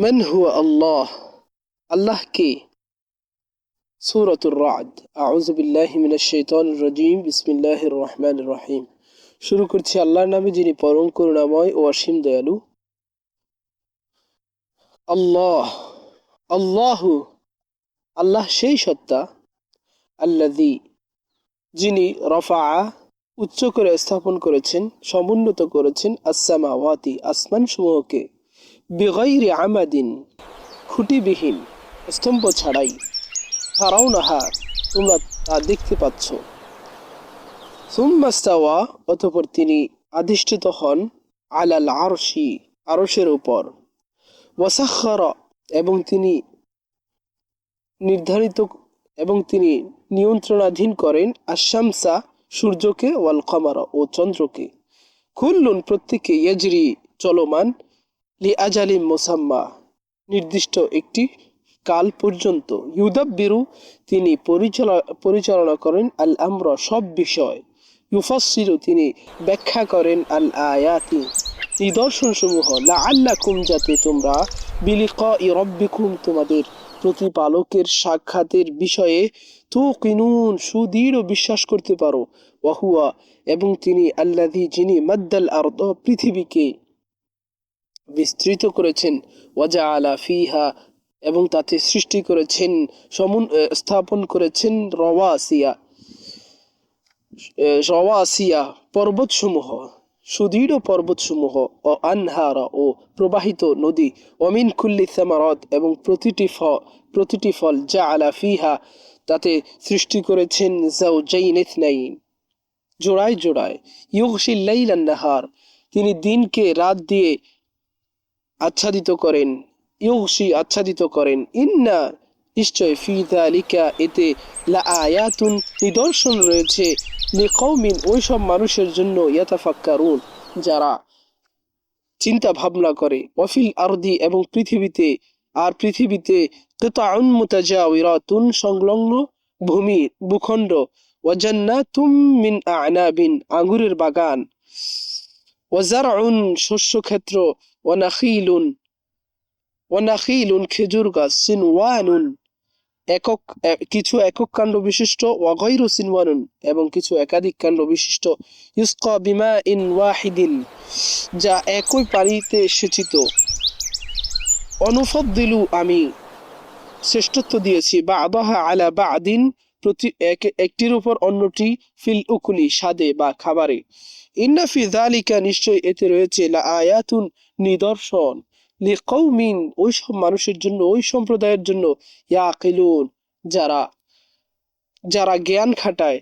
মন হুয়া আল্লাহ? আল্লাহ কে? সুরতুর রাদ। আউজবিল্লাহ মিনাশাইতান রাজিম। বিসমিল্লাহির রহমানির রহিম। শুরু করছি আল্লাহর নামে, যিনি পরম করুণাময় ও অসীম দয়ালু। আল্লাহ। আল্লাহু। আল্লাহ সেই সত্তা। আল্লাদি যিনি রফা উচ্চ করে স্থাপন করেছেন, সমুন্নত করেছেন, আসসামাওয়াতি আসমান সমূহকে বেগৈরে আমাদিন খুঁটিবিহীন স্তম্ভ ছাড়াই হারাও নাহা তোমরা তা দেখতে পাচ্ছ। সুম্মাস্তাওয়া, অতপর তিনি আধিষ্ঠিত হন আলাল আরশি, আরশের উপর। ওয়াসাক্ষর এবং তিনি নির্ধারিত এবং তিনি নিয়ন্ত্রণাধীন করেন আশামসা সূর্যকে ওয়াল কমারা ও চন্দ্রকে। খুল্লুন প্রত্যেকে ইয়াজরি চলমান লি আজালিম মোসাম্মা। নির্দিষ্ট একটি কাল পর্যন্ত ইউদাব্বিরু তিনি পরিচালনা করেন আল আমরা সব বিষয়। ইউফাসিরু তিনি ব্যাখ্যা করেন আল আয়াতি নিদর্শনসমূহ লা আল্লাকুম যাতে তোমরা বিলিক রব্বিকুম, তোমাদের প্রতিপালকের সাক্ষাতের বিষয়ে তো কিনুন সুদৃঢ় বিশ্বাস করতে পারো। ওয়াহুয়া এবং তিনি আল্লাদি যিনি মাদ্দাল আর্দ, পৃথিবীকে বিস্তৃত করেছেন। ওয়াজা আলা ফিহা এবং তাতে সৃষ্টি করেছেন, সমুন স্থাপন করেছেন রওয়াসিয়া। রওয়াসিয়া পর্বতসমূহ, সুদৃঢ় পর্বতসমূহ, ও আনহারা ও প্রবাহিত নদী অমিন কুল্লি সামারত এবং প্রতিটি ফ, প্রতিটি ফল যা আলা ফিহা, তাতে সৃষ্টি করেছেন জাউ জাইন ইথনাইন জোড়ায় জোড়ায় ইউগশিল লাইলান নাহার, তিনি দিনকে রাত দিয়ে আচ্ছাদিত করেন। ইউসি আচ্ছাদিত করেন। ইন্না নিশ্চয় ফি যালিকা এতে লা আয়াতুন নিদর্শন রয়েছে লিকৌমিন ওই সব মানুষের জন্য ইয়াতাফাক্কারুন, যারা চিন্তা ভাবনা করে। অফিল আরদি এবং পৃথিবীতে, আর পৃথিবীতে কিতাউন মুতাজাওয়িরাতুন, সংলগ্ন ভূমি, ভূখণ্ড, ওয়াজান্নাতুম মিন আনাবিন, আঙ্গুরের বাগান। ওয়াজারউন শস্যক্ষেত্র ওয়ানাখিলুন ওয়ানাখিলুন খেজুর গাছ সিনওয়ানুন একক কিছু একক কাণ্ড বিশিষ্ট ওয়াগৈরু সিনওয়ানুন এবং কিছু একাধিক কাণ্ড বিশিষ্ট ইউস্কা বিমা ইন ওয়াহিদিন, যা একই পানিতে সেচিত। অনুফদ্দিলু আমি শ্রেষ্ঠত্ব দিয়েছি। বা আবাহা আলা বা আদিন প্রতি এক, একটির উপর অন্যটি ফিল উকুলি স্বাদে বা খাবারে। ইন্নাফি দালিকা নিশ্চয় এতে রয়েছে লা আয়াতুন নিদর্শন। লিকৌমিন ওই সব মানুষের জন্য, ওই সম্প্রদায়ের জন্য ইয়াকিলুন, যারা যারা জ্ঞান খাটায়।